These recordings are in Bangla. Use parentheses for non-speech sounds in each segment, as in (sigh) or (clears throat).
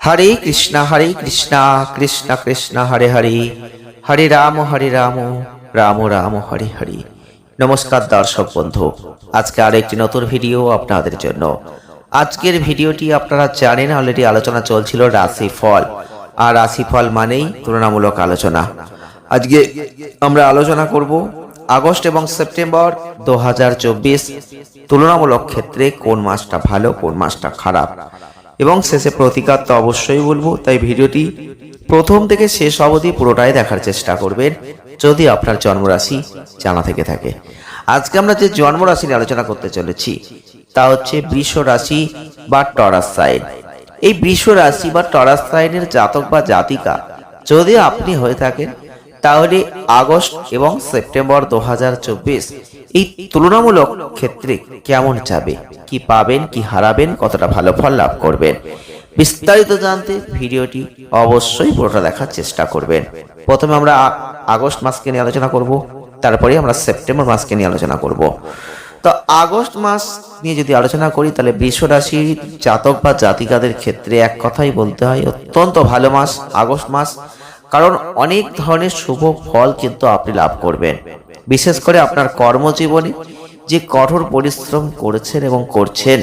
হরে কৃষ্ণ হরে কৃষ্ণ কৃষ্ণ কৃষ্ণ হরে হরে হরে রাম হরে রাম রাম রাম হরে হরে নমস্কার দর্শক বন্ধু, আজকে আর একটি নতুন ভিডিও আপনাদের জন্য। আজকের ভিডিওটি আপনারা জানেন অলরেডি আলোচনা চলছিল রাশি ফল আর রাশি ফল মানেই তুলনামূলক আলোচনা। আজকে আমরা আলোচনা করব আগস্ট এবং সেপ্টেম্বর দু হাজার চব্বিশ তুলনামূলক ক্ষেত্রে কোন মাসটা ভালো, কোন মাসটা খারাপ। এবং শেষে প্রতিকার তো অবশ্যই বলব, তাই ভিডিওটি প্রথম থেকে শেষ অবধি পুরোটাই দেখার চেষ্টা করবেন, যদি আপনার জন্মরাশি জানা থেকে থাকে। আজকে আমরা যে জন্মরাশি নিয়ে আলোচনা করতে চলেছি, তা হচ্ছে বৃষ রাশি বা টরাস সাইন। এই বৃষ রাশি বা টরাস সাইনের জাতক বা জাতিকা, যদি আপনি হয়ে থাকেন তাহলে আগস্ট এবং সেপ্টেম্বর দু হাজার চব্বিশ এই তুলনামূলক ক্ষেত্রে কেমন যাবে? কি পাবেন, কি হারাবেন, কতটা ভালো ফল লাভ করবেন? বিস্তারিত জানতে ভিডিওটি অবশ্যই পুরোটা দেখার চেষ্টা করবেন। প্রথমে আমরা আগস্ট মাসকে নিয়ে আলোচনা করব তারপরে আমরা সেপ্টেম্বর মাসকে নিয়ে আলোচনা করব। তো আগস্ট মাস নিয়ে যদি আলোচনা করি, তাহলে বৃষ রাশির জাতক বা জাতিকাদের ক্ষেত্রে এক কথাই বলতে হয়, অত্যন্ত ভালো মাস, আগস্ট মাস কারণ অনেক ধরনের শুভ ফল কিন্তু আপনি লাভ করবেন। বিশেষ করে আপনার কর্মজীবনে যে কঠোর পরিশ্রম করেছেন এবং করছেন,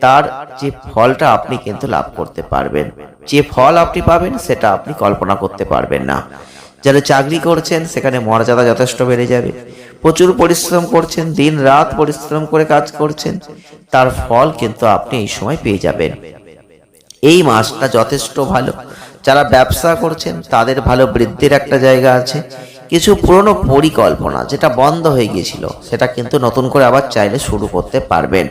তার যে ফলটা আপনি কিন্তু লাভ করতে পারবেন। যে ফল আপনি পাবেন, সেটা আপনি কল্পনা করতে পারবেন না। যারা চাকরি করছেন, সেখানে মর্যাদা যথেষ্ট বেড়ে যাবে। প্রচুর পরিশ্রম করছেন দিন রাত পরিশ্রম করে কাজ করছেন, তার ফল কিন্তু আপনি এই সময় পেয়ে যাবেন। এই মাসটা যথেষ্ট ভালো। যারা ব্যবসা করছেন, তাদের ভালো বৃদ্ধির একটা জায়গা আছে। কিছু পুরনো পরিকল্পনা যেটা বন্ধ হয়ে গিয়েছিল, সেটা কিন্তু নতুন করে আবার চাইলে শুরু করতে পারবেন।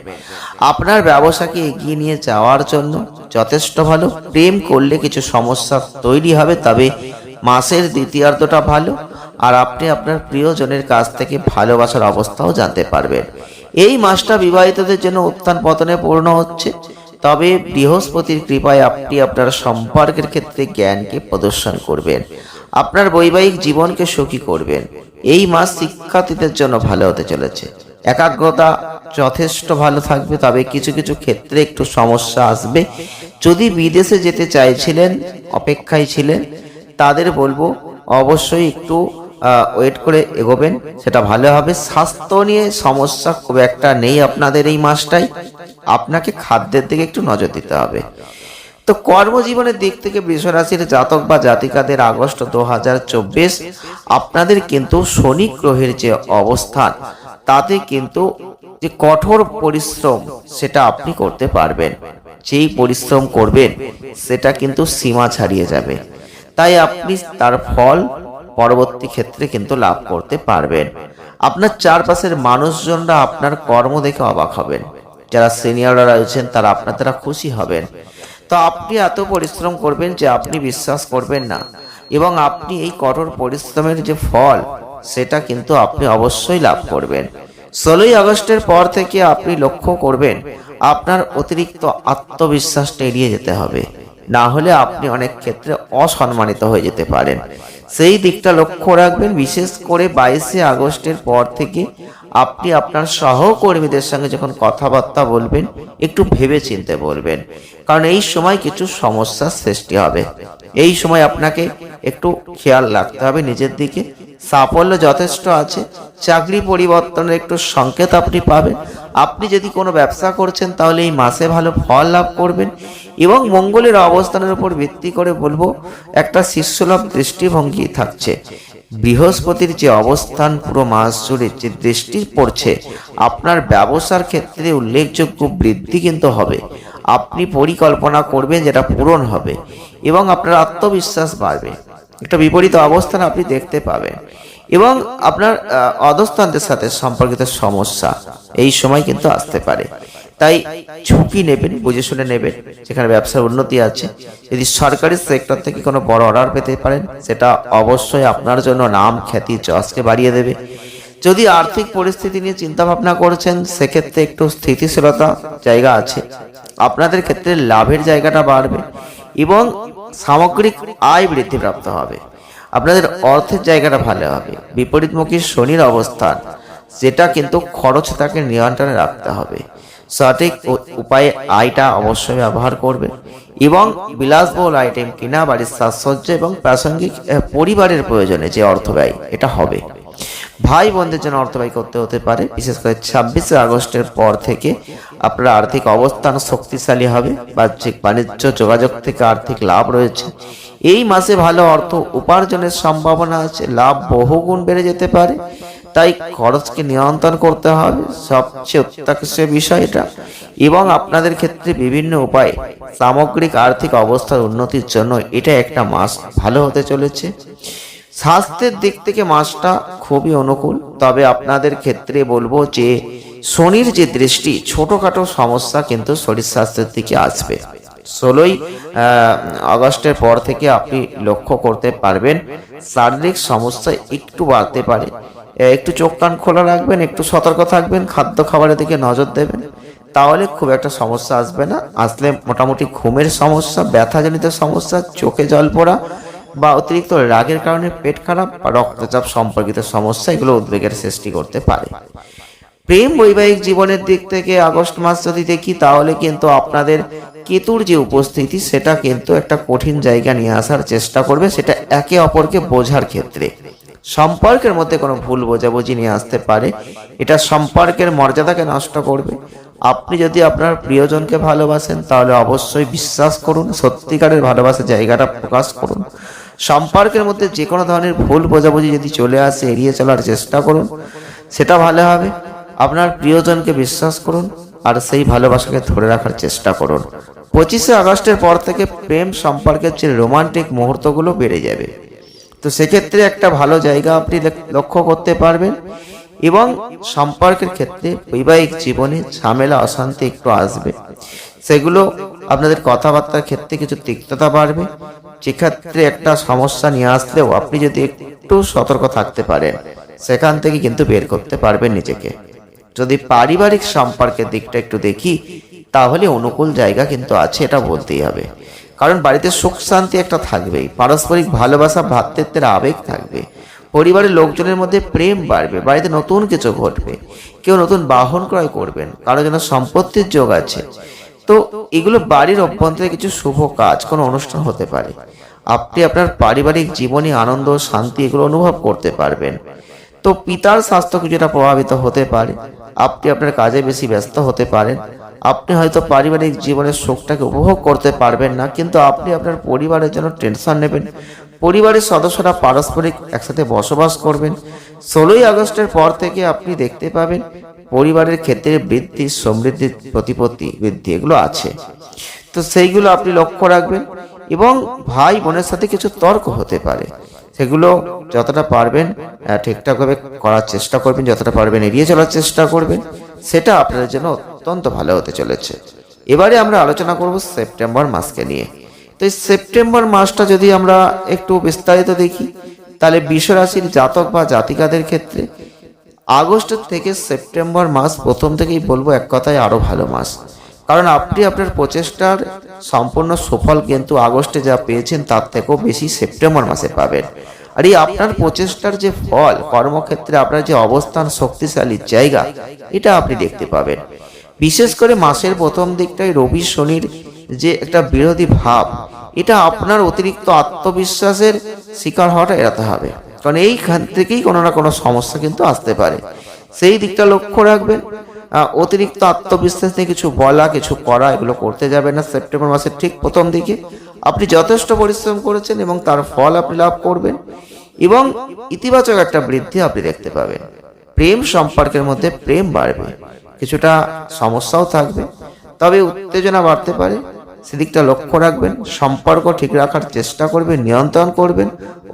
আপনার ব্যবসাকে এগিয়ে নিয়ে যাওয়ার জন্য যথেষ্ট ভালো। প্রেম করলে কিছু সমস্যা তৈরি হবে, তবে মাসের দ্বিতীয়ার্ধটা ভালো। আর আপনি আপনার প্রিয়জনের কাছ থেকে ভালোবাসার অবস্থাও জানতে পারবেন। এই মাসটা বিবাহিতদের জন্য উত্থান পতনে পূর্ণ হচ্ছে। তবে বৃহস্পতির কৃপায় আপনি আপনার সম্পর্কের ক্ষেত্রে জ্ঞানকে প্রদর্শন করবেন। আপনার বৈবাহিক জীবনকে সুখী করবেন। এই মাস শিক্ষার্থীদের জন্য ভালো হতে চলেছে। একাগ্রতা যথেষ্ট ভালো থাকবে, তবে কিছু কিছু ক্ষেত্রে একটু সমস্যা আসবে। যদি বিদেশে যেতে চাইছিলেন, অপেক্ষায় ছিলেন, তাদের বলব, অবশ্যই একটু ওয়েট করে এগোবেন, সেটা ভালো হবে। স্বাস্থ্য নিয়ে সমস্যা খুব একটা নেই আপনাদের এই মাসটাই আপনাকে খাদ্যের দিকে একটু নজর দিতে হবে। তো কর্মজীবনের দিক থেকে বৃষরাশির জাতক বা জাতিকাদের আগস্ট দু হাজার চব্বিশ, আপনাদের কিন্তু শনি গ্রহের যে অবস্থান, তাতে কিন্তু যে কঠোর পরিশ্রম, সেটা আপনি করতে পারবেন। যেই পরিশ্রম করবেন, সেটা কিন্তু সীমা ছাড়িয়ে যাবে। তাই আপনি তার ফল পরবর্তী ক্ষেত্রে কিন্তু লাভ করতে পারবেন। আপনার চারপাশের মানুষজনরা আপনার কর্ম দেখে অবাক হবেন। যারা সিনিয়ররা রয়েছেন, তারা আপনার দ্বারা খুশি হবেন। তো আপনি এত পরিশ্রম করবেন যে আপনি বিশ্বাস করবেন না। এবং আপনি এই কঠোর পরিশ্রমের যে ফল, সেটা কিন্তু আপনি অবশ্যই লাভ করবেন। ষোলোই আগস্টের পর থেকে আপনি লক্ষ্য করবেন, আপনার অতিরিক্ত আত্মবিশ্বাসটা এড়িয়ে যেতে হবে। না হলে আপনি অনেক ক্ষেত্রে অসম্মানিত হয়ে যেতে পারেন। সেই দিকটা লক্ষ্য রাখবেন, বিশেষ করে বাইশে আগস্টের পর থেকে আপনি আপনার সহকর্মীদের সঙ্গে যখন কথাবার্তা বলবেন, একটু ভেবে চিনতে বলবেন। কারণ এই সময় কিছু সমস্যার সৃষ্টি হবে। এই সময় আপনাকে একটু খেয়াল রাখতে হবে নিজের দিকে। সাফল্য যথেষ্ট আছে, চাকরি পরিবর্তনের একটু সংকেত আপনি পাবেন। আপনি যদি কোনো ব্যবসা করছেন, তাহলে এই মাসে ভালো ফল লাভ করবেন। এবং মঙ্গলের অবস্থানের উপর ভিত্তি করে বলব, একটা শিষ্যলাভ দৃষ্টিভঙ্গি থাকছে। বৃহস্পতির যে অবস্থান পুরো মাস জুড়ে যে দৃষ্টি পড়ছে, আপনার ব্যবসার ক্ষেত্রে উল্লেখযোগ্য বৃদ্ধি কিন্তু হবে। আপনি পরিকল্পনা করবেন যেটা পূরণ হবে এবং আপনার আত্মবিশ্বাস বাড়বে। একটা বিপরীত অবস্থান আপনি দেখতে পাবেন। এবং আপনার অধস্থানদের সাথে সম্পর্কিত সমস্যা এই সময় কিন্তু আসতে পারে। তাই ঝুঁকি নেবেন বুঝে শুনে নেবেন। যেখানে ব্যবসার উন্নতি আছে। যদি সরকারি সেক্টর থেকে কোনো বড় অর্ডার পেতে পারেন, সেটা অবশ্যই আপনার জন্য নাম খ্যাতি যশকে বাড়িয়ে দেবে। যদি আর্থিক পরিস্থিতি নিয়ে চিন্তা ভাবনা করছেন, সেক্ষেত্রে একটু স্থিতিশীলতা জায়গা আছে। আপনাদের ক্ষেত্রে লাভের জায়গাটা বাড়বে এবং সামগ্রিক আয় বৃদ্ধিপ্রাপ্ত হবে। আপনাদের অর্থের জায়গাটা ভালো হবে। বিপরীতমুখী শনির অবস্থান, যেটা কিন্তু খরচ তাকে নিয়ন্ত্রণে রাখতে হবে। সঠিক উপায়ে আয়টা অবশ্যই ব্যবহার করবে। এবং বিলাসবহুল আইটেম কিনা, বাড়ির সাজসজ্জা এবং প্রাসঙ্গিক পরিবারের প্রয়োজনে যে অর্থ ব্যয়, এটা হবে। ভাই বোনদের জন্য অর্থ ব্যয় করতে হতে পারে। বিশেষ করে ছাব্বিশে আগস্টের পর থেকে আপনার আর্থিক অবস্থান শক্তিশালী হবে। বাহ্যিক বাণিজ্য, যোগাযোগ থেকে আর্থিক লাভ রয়েছে। এই মাসে ভালো অর্থ উপার্জনের সম্ভাবনা আছে। লাভ বহুগুণ বেড়ে যেতে পারে। তাই খরচকে নিয়ন্ত্রণ করতে হবে। সবচেয়ে অত্যাবশ্যক বিষয় এটা। এবং আপনাদের ক্ষেত্রে বিভিন্ন উপায়ে, সামগ্রিক আর্থিক অবস্থার উন্নতির জন্য এটা একটা মাস ভালো হতে চলেছে। স্বাস্থ্যের দিক থেকে মাসটা খুবই অনুকূল। তবে আপনাদের ক্ষেত্রে বলব যে, শনির যে দৃষ্টি, ছোটখাটো সমস্যা কিন্তু শরীর স্বাস্থ্যের দিকে আসবে। ষোলোই আগস্টের পর থেকে আপনি লক্ষ্য করতে পারবেন, শারীরিক সমস্যা একটু বাড়তে পারে। একটু চোখ কান খোলা রাখবেন, একটু সতর্ক থাকবেন, খাদ্য খাবারের দিকে নজর দেবেন। তাহলে খুব একটা সমস্যা আসবে না। আসলে মোটামুটি ঘুমের সমস্যা, ব্যথাজনিত সমস্যা, চোখে জল পড়া বা অতিরিক্ত রাগের কারণে পেট খারাপ বা রক্তচাপ সম্পর্কিত সমস্যা, এগুলো উদ্বেগের সৃষ্টি করতে পারে। প্রেম বৈবাহিক জীবনের দিক থেকে, আগস্ট মাস যদি দেখি, তাহলে কিন্তু আপনাদের কেতুর যে উপস্থিতি, সেটা কিন্তু একটা কঠিন জায়গা নিয়ে আসার চেষ্টা করবে। সেটা একে অপরকে বোঝার ক্ষেত্রে। সম্পর্কের মধ্যে কোনো ভুল বোঝাবুঝি নিয়ে আসতে পারে, এটা সম্পর্কের মর্যাদাকে নষ্ট করবে। আপনি যদি আপনার প্রিয়জনকে ভালোবাসেন, তাহলে অবশ্যই বিশ্বাস করুন, সত্যিকারের ভালোবাসার জায়গাটা প্রকাশ করুন। সম্পর্কের মধ্যে যে কোনো ধরনের ভুল বোঝাবুঝি যদি চলে আসে, এড়িয়ে চলার চেষ্টা করুন, সেটা ভালো হবে। আপনার প্রিয়জনকে বিশ্বাস করুন আর সেই ভালোবাসাকে ধরে রাখার চেষ্টা করুন। পঁচিশে আগস্টের পর থেকে প্রেম সম্পর্কের যে রোমান্টিক মুহূর্তগুলো বেড়ে যাবে। তো সেক্ষেত্রে একটা ভালো জায়গা আপনি লক্ষ্য করতে পারবেন। এবং সম্পর্কের ক্ষেত্রে বৈবাহিক জীবনে ঝামেলা, অশান্তি একটু আসবে। সেগুলো আপনাদের কথাবার্তার ক্ষেত্রে কিছু তিক্ততা বাড়বে। সেক্ষেত্রে একটা সমস্যা নিয়ে আসলেও আপনি যদি একটু সতর্ক থাকতে পারেন, সেখান থেকে কিন্তু বের করতে পারবেন নিজেকে। যদি পারিবারিক সম্পর্কের দিকটা একটু দেখি, তাহলে অনুকূল জায়গা কিন্তু আছে, এটা বলতেই হবে। কারণ বাড়িতে সুখ শান্তি একটা থাকবেই। পারস্পরিক ভালোবাসা, ভ্রাতৃত্বের আবেগ থাকবে। পরিবারের লোকজনের মধ্যে প্রেম বাড়বে, বাড়িতে নতুন কিছু ঘটবে। কেউ নতুন বাহন ক্রয় করবেন, কারও যেন সম্পত্তির যোগ আছে। তো এগুলো বাড়ির অভ্যন্তরে কিছু শুভ কাজ, কোনো অনুষ্ঠান হতে পারে। আপনি আপনার পারিবারিক জীবনে আনন্দ, শান্তি এগুলো অনুভব করতে পারবেন। তো পিতার স্বাস্থ্য কিছুটা প্রভাবিত হতে পারে। আপনি আপনার কাজে বেশি ব্যস্ত হতে পারেন। আপনি হয়তো পারিবারিক জীবনের সুখটাকে উপভোগ করতে পারবেন না, কিন্তু আপনি আপনার পরিবারের জন্য টেনশন নেবেন। পরিবারের সদস্যরা পারস্পরিক একসাথে বসবাস করবেন। ষোলোই আগস্টের পর থেকে আপনি দেখতে পাবেন পরিবারের ক্ষেত্রে বৃদ্ধি সমৃদ্ধির প্রতিপত্তি বৃদ্ধি, এগুলো আছে। তো সেইগুলো আপনি লক্ষ্য রাখবেন এবং ভাই বোনের সাথে কিছু তর্ক হতে পারে। সেগুলো যতটা পারবেন ঠিকঠাকভাবে করার চেষ্টা করবেন, যতটা পারবেন এড়িয়ে চলার চেষ্টা করবেন। সেটা আপনাদের জন্য অত্যন্ত ভালো হতে চলেছে। এবারে আমরা আলোচনা করব সেপ্টেম্বর মাসকে নিয়ে। তো এই সেপ্টেম্বর মাসটা যদি আমরা একটু বিস্তারিত দেখি, তাহলে বিশ্বরাশির জাতক বা জাতিকাদের ক্ষেত্রে আগস্ট থেকে সেপ্টেম্বর মাস প্রথম থেকেই বলব এক কথায় আরও ভালো মাস। কারণ আপনি আপনার প্রচেষ্টার সম্পূর্ণ সুফল কিন্তু আগস্টে যা পেয়েছেন তার থেকেও বেশি সেপ্টেম্বর মাসে পাবেন। আর এই আপনার প্রচেষ্টার যে ফল, কর্মক্ষেত্রে আপনার যে অবস্থান, শক্তিশালী জায়গা, এটা আপনি দেখতে পাবেন। বিশেষ করে মাসের প্রথম দিকটায় রবি শনির যে একটা বিরোধী ভাব, এটা আপনার অতিরিক্ত আত্মবিশ্বাসের শিকার হওয়াটা এড়াতে হবে। কারণ এইখান থেকেই কোনো না কোনো সমস্যা কিন্তু আসতে পারে। সেই দিকটা লক্ষ্য রাখবেন। অতিরিক্ত আত্মবিশ্বাস নিয়ে কিছু বলা, কিছু করা, এগুলো করতে যাবে না সেপ্টেম্বর মাসের ঠিক প্রথম দিকে। আপনি যথেষ্ট পরিশ্রম করেছেন এবং তার ফল আপনি লাভ করবেন এবং ইতিবাচক একটা বৃদ্ধি আপনি দেখতে পাবেন। প্রেম সম্পর্কের মধ্যে প্রেম বাড়বে। কিছুটা সমস্যাও থাকবে, তবে উত্তেজনা বাড়তে পারে। সেদিকটা লক্ষ্য রাখবেন, সম্পর্ক ঠিক রাখার চেষ্টা করবেন, নিয়ন্ত্রণ করবেন,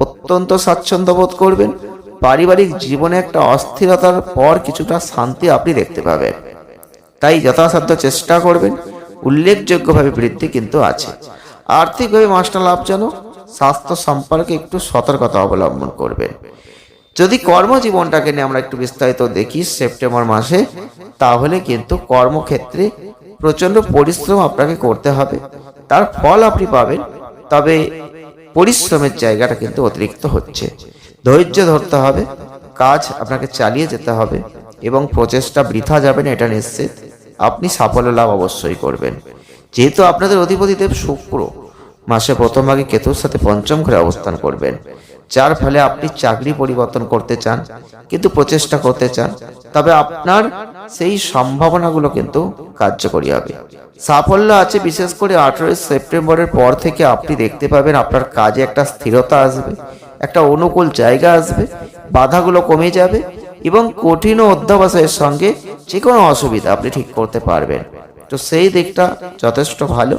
অত্যন্ত স্বাচ্ছন্দ্য বোধ করবেন। পারিবারিক জীবনে একটা অস্থিরতার পর কিছুটা শান্তি আপনি দেখতে পাবেন। তাই যথাসাধ্য চেষ্টা করবেন। উল্লেখযোগ্যভাবে বৃদ্ধি কিন্তু আছে। আর্থিকভাবে মাসটা লাভজনক। স্বাস্থ্য সম্পর্কে একটু সতর্কতা অবলম্বন করবেন। যদি কর্মজীবনটাকে নিয়ে আমরা একটু বিস্তারিত দেখি সেপ্টেম্বর মাসে, তাহলে কিন্তু কর্মক্ষেত্রে প্রচণ্ড পরিশ্রম আপনাকে করতে হবে। তার ফল আপনি পাবেন, তবে পরিশ্রমের জায়গাটা কিন্তু অতিরিক্ত হচ্ছে। ধৈর্য ধরতে হবে, কাজ আপনাকে চালিয়ে যেতে হবে এবং প্রচেষ্টা বৃথা যাবে না, এটা নিশ্চিত। আপনি সাফল্য লাভ অবশ্যই করবেন। যেহেতু আপনাদের অধিপতিদেব শুক্র, মাসে প্রথম ভাগে কেতুর সাথে পঞ্চম ঘরে অবস্থান করবেন। যার ফলে আপনি চাকরি পরিবর্তন করতে চান, কিন্তু প্রচেষ্টা করতে চান, তবে আপনার সেই সম্ভাবনাগুলো কিন্তু কার্যকরী হবে। সাফল্য আছে, বিশেষ করে আঠারোই সেপ্টেম্বরের পর থেকে আপনি দেখতে পাবেন আপনার কাজে একটা স্থিরতা আসবে একটা অনুকূল জায়গা আসবে, বাধাগুলো কমে যাবে এবং কঠিন ও অধ্যাবসায়ের সঙ্গে যে কোনো অসুবিধা আপনি ঠিক করতে পারবেন। তো সেই দিকটা যথেষ্ট ভালো।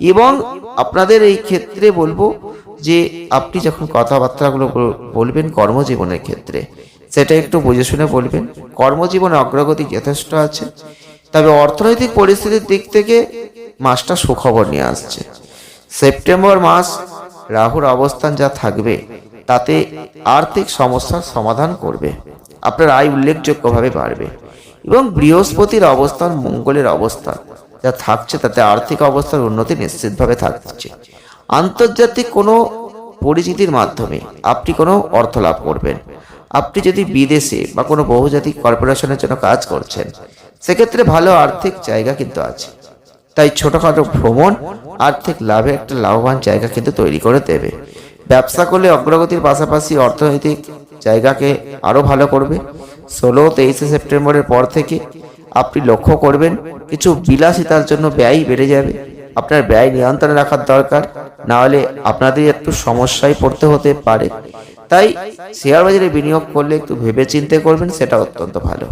এবং আপনাদের এই ক্ষেত্রে বলব যে, আপনি যখন কথাবার্তাগুলো বল- বলবেন কর্মজীবনের ক্ষেত্রে, সেটা একটু বুঝে শুনে বলবেন। কর্মজীবনে অগ্রগতি যথেষ্ট আছে, তবে অর্থনৈতিক পরিস্থিতির দিক থেকে মাসটা সুখবর নিয়ে আসছে। সেপ্টেম্বর মাস, রাহুর অবস্থান যা থাকবে তাতে আর্থিক সমস্যার সমাধান করবে। আপনার আয় উল্লেখযোগ্যভাবে বাড়বে এবং বৃহস্পতির অবস্থান মঙ্গলের অবস্থান যা থাকছে তাতে আর্থিক অবস্থার উন্নতি নিশ্চিতভাবে থাকছে। আন্তর্জাতিক কোনো পরিচিতির মাধ্যমে আপনি কোনো অর্থ লাভ করবেন। আপনি যদি বিদেশে বা কোনো বহুজাতিক কর্পোরেশনের জন্য কাজ করছেন, সেক্ষেত্রে ভালো আর্থিক জায়গা কিন্তু আছে। তাই ছোটখাটো ভ্রমণ আর্থিক লাভে একটা লাভবান জায়গা কিন্তু তৈরি করে দেবে। ব্যবসা করলে অগ্রগতির পাশাপাশি অর্থনৈতিক জায়গাকে আরও ভালো করবে। ষোলো, তেইশে সেপ্টেম্বরের পর থেকে আপনি লক্ষ্য করবেন, কিছু বিলাসিতার জন্য ব্যয় বেড়ে যাবে। আপনার ব্যয় নিয়ন্ত্রণে রাখার দরকার, না হলে আপনাদের একটু সমস্যায় পড়তে হতে পারে। তাই শেয়ার বাজারে বিনিয়োগ করলে একটু ভেবে চিন্তে করবেন, সেটা অত্যন্ত ভালো।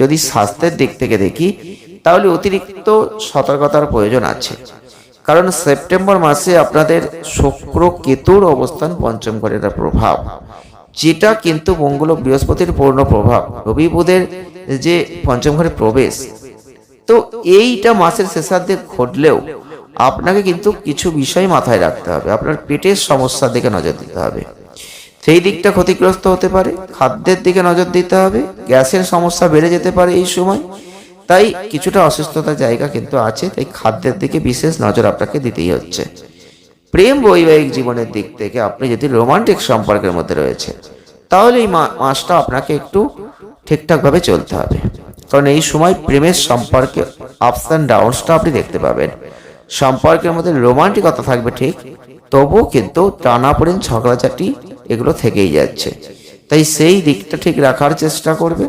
যদি স্বাস্থ্যের দিক থেকে দেখি, তাহলে অতিরিক্ত সতর্কতার প্রয়োজন আছে। কারণ সেপ্টেম্বর মাসে আপনাদের শুক্র কেতুর অবস্থান পঞ্চম ঘরের প্রভাব, যেটা কিন্তু মঙ্গল বৃহস্পতির পূর্ণ প্রভাব, রবি বুধের যে পঞ্চম ঘরে প্রবেশ। তো এইটা মাসের শেষার্ধে ঘটলেও আপনাকে কিন্তু কিছু বিষয় মাথায় রাখতে হবে, আপনার পেটের সমস্যার দিকে নজর দিতে হবে। সেই দিকটা ক্ষতিগ্রস্ত হতে পারে, খাদ্যের দিকে নজর দিতে হবে, গ্যাসের সমস্যা বেড়ে যেতে পারে এই সময়। তাই কিছুটা অসুস্থতার জায়গা কিন্তু আছে, তাই খাদ্যের দিকে বিশেষ নজর আপনাকে দিতেই হচ্ছে। প্রেম বৈবাহিক জীবনের দিক থেকে আপনি যদি রোমান্টিক সম্পর্কের মধ্যে রয়েছে তাহলে এই মাসটা আপনাকে একটু ঠিকঠাকভাবে চলতে হবে। কারণ এই সময় প্রেমের সম্পর্কে আপস অ্যান্ড ডাউনসটা আপনি দেখতে পাবেন। সম্পর্কের মধ্যে রোমান্টিকতা থাকবে ঠিক, তবুও কিন্তু টানা পড়েন ঝগড়াঝাটি এগুলো থেকেই যাচ্ছে। তাই সেই দিকটা ঠিক রাখার চেষ্টা করবে।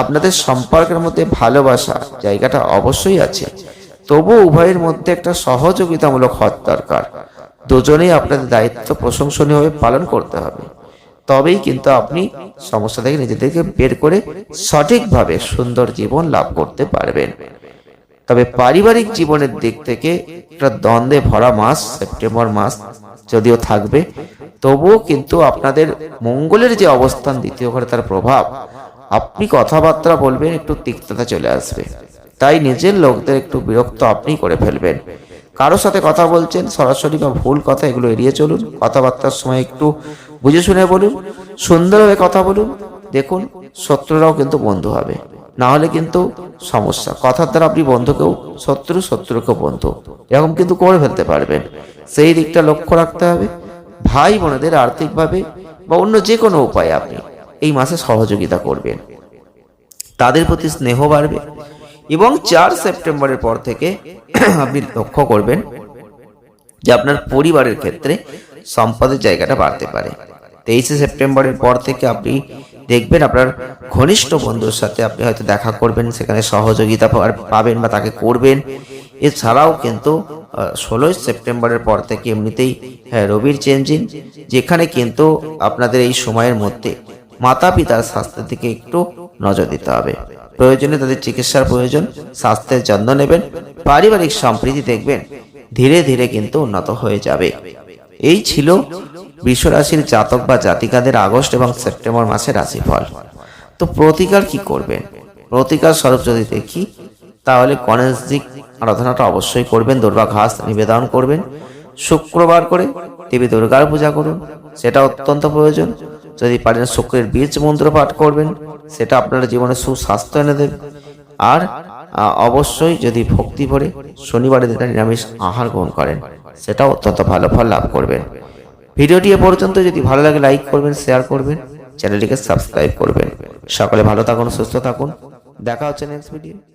আপনাদের সম্পর্কের মধ্যে ভালোবাসা জায়গাটা অবশ্যই আছে। তবু উভয়ের মধ্যে একটা সহযোগিতামূলক হওয়ার দরকার। দুজনেই আপনাদের দায়িত্ব প্রশংসনীয়ভাবে পালন করতে হবে। তবেই কিন্তু আপনি সমস্যা থেকে নিজেদেরকে বের করে সঠিকভাবে সুন্দর জীবন লাভ করতে পারবেন। তবে পারিবারিক জীবনের দিক থেকে একটা দ্বন্দ্বে ভরা মাস, সেপ্টেম্বর মাস যদিও থাকবে, তবুও কিন্তু আপনাদের মঙ্গলের যে অবস্থান দ্বিতীয় ঘরে তার প্রভাব আপনি কথাবার্তা বলবেন, একটু তিক্ততা চলে আসবে। তাই নিজের লোকদের একটু বিরক্ত আপনি করে ফেলবেন। কারোর সাথে কথা বলছেন, সরাসরি বা ভুল কথা, এগুলো এড়িয়ে চলুন। কথাবার্তার সময় একটু বুঝে শুনে বলুন, সুন্দরভাবে কথা বলুন। দেখুন, শত্রুরাও কিন্তু বন্ধু হবে। না হলে কিন্তু সমস্যা। কথার দ্বারা আপনি বন্ধুকেও, শত্রু শত্রুকেও বন্ধু। এরকম কিন্তু করে ফেলতে পারবেন। সেই দিকটা লক্ষ্য রাখতে হবে। ভাই বোনেদের আর্থিকভাবে বা অন্য যে কোনো উপায়ে আপনি এই মাসে সহযোগিতা করবেন। তাদের প্রতি স্নেহ বাড়বে এবং চার সেপ্টেম্বরের পর থেকে (clears throat) আপনি লক্ষ্য করবেন যে আপনার পরিবারের ক্ষেত্রে সম্পদের জায়গাটা বাড়তে পারে। তেইশে সেপ্টেম্বরের পর থেকে আপনি দেখবেন আপনার ঘনিষ্ঠ বন্ধুর সাথে আপনি হয়তো দেখা করবেন, সেখানে সহযোগিতা পাবেন বা তাকে করবেন। এছাড়াও কিন্তু ষোলোই সেপ্টেম্বরের পর থেকে এমনিতেই হ্যাঁ রবির চেঞ্জিং, যেখানে কিন্তু আপনাদের এই সময়ের মধ্যে মাতা পিতার স্বাস্থ্যের দিকে একটু নজর দিতে হবে। প্রয়োজনে তাদের চিকিৎসার প্রয়োজন, স্বাস্থ্যের যত্ন নেবেন, পারিবারিক সম্প্রীতি দেখবেন, ধীরে ধীরে কিন্তু উন্নত হয়ে যাবে। এই ছিল বিশ্বরাশির জাতক বা জাতিকাদের আগস্ট এবং সেপ্টেম্বর মাসের রাশিফল। তো প্রতিকার কি করবেন? প্রতিকার স্বরূপ যদি দেখি, তাহলে গণেশজি আরাধনাটা অবশ্যই করবেন দুর্বা ঘাস নিবেদন করবেন, শুক্রবার করে দেবী দুর্গার পূজা করুন, সেটা অত্যন্ত প্রয়োজন। যদি পারেন শুক্রের বীজ মন্ত্র পাঠ করবেন, সেটা আপনার জীবনে সুস্বাস্থ্য এনে দেবে। আর অবশ্যই যদি ভক্তি ভরে শনিবারে দিনে নিরামিষ আহার গ্রহণ করেন, সেটাও অত্যন্ত ভালো ফল লাভ করবেন ভিডিওটি এ পর্যন্ত। যদি ভালো লাগে লাইক করবেন শেয়ার করবেন চ্যানেলটিকে সাবস্ক্রাইব করবেন। সকলে ভালো থাকুন, সুস্থ থাকুন। দেখা হচ্ছে নেক্সট ভিডিও